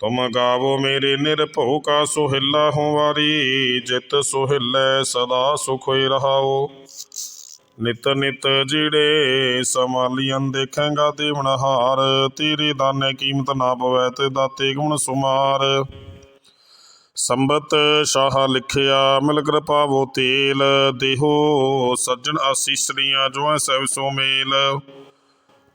ਤੁਮ ਗਾਵੋ ਮੇਰੇ ਨਿਰਭਉ ਕਾ ਸੋਹਿਲਾ ਹੋ ਵਾਰੀ, ਜਿਤ ਸੋਹਿਲੇ ਸਦਾ ਸੁਖ ਹੋਇ ਰਹਾਓ। ਨਿਤ ਨਿਤ ਜਿਹੜੇ ਸਮਾਲੀਆਂ ਦੇਖੇਗਾ ਦੇਵਨ ਹਾਰ, ਤੇਰੇ ਦਾਨੇ ਕੀਮਤ ਨਾ ਪਵੈ ਤੇ ਦਾਤੇ ਗੁਣ ਸੁਮਾਰ। ਸੰਬਤ ਸ਼ਾਹ ਲਿਖਿਆ, ਮਿਲ ਕਿਰਪਾਵੋ ਤੇਲ, ਦੇਹੋ ਸੱਜਣ ਆਸੀਸਰੀਆਂ ਜੋ ਸਭ ਸੋ ਮੇਲ।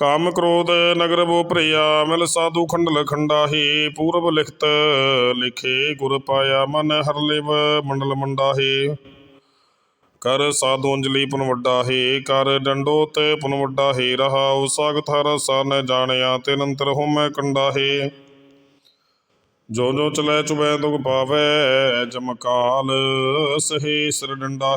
ਕਾਮ ਕ੍ਰੋਧ ਨਗਰ ਬੋ ਭਰਿਆ, ਮਿਲ ਸਾਧੂ ਖੰਡਲ ਖੰਡਾਹੇ, ਪੂਰਬ ਲਿਖਤ ਲਿਖੇ ਗੁਰ ਪਾਇਆ, ਮਨ ਹਰ ਲਿਵ ਮੰਡਲ ਮੰਡਾਹੀ। ਕਰ ਸਾਧੂ ਅੰਜਲੀ ਪੁਨ ਵੱਡਾ ਹੈ ਕਰ ਡੰਡੋਤ ਪੁਨ ਵੱਡਾ ਹੈ ਰਹਾਉ ਸਾਗਤ ਹਰ ਸਨ ਜਾਣਿਆ ਤੇ ਨੰਤਰ ਹੋਮੈ ਕੰਡਾ ਜੋ ਜੋ ਚਲੇ ਚੁਬੈ ਦੁਖ ਪਾਵੈ ਜਮਕਾਲ ਸਹੇ ਸਿਰ ਡੰਡਾ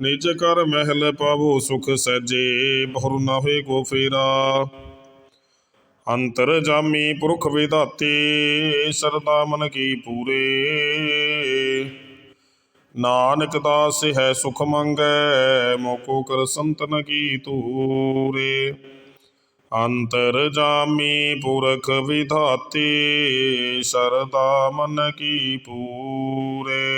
ਨਿਜ ਕਰ ਮਹਿਲ ਪਾਵੋ ਸੁਖ ਸਹਿਜੇ ਬਹੁਰ ਨਾ ਹੋਏ ਕੋ ਫੇਰਾ। ਅੰਤਰ ਜਾਮੀ ਪੁਰਖ ਵਿਦਾਤੇ ਸਰਦਾ ਮਨ ਕੀ ਪੂਰੇ। ਨਾਨਕ ਦਾਸ ਹੈ ਸੁਖ ਮੰਗੈ, ਮੋਕੋ ਕਰ ਸੰਤਨ ਕੀ ਤੂਰੇ ਅੰਤਰ ਜਾਮੀ ਪੁਰਖ ਵਿਧਾਤੇ, ਸਰਦਾ ਮਨ ਕੀ ਪੂਰੇ।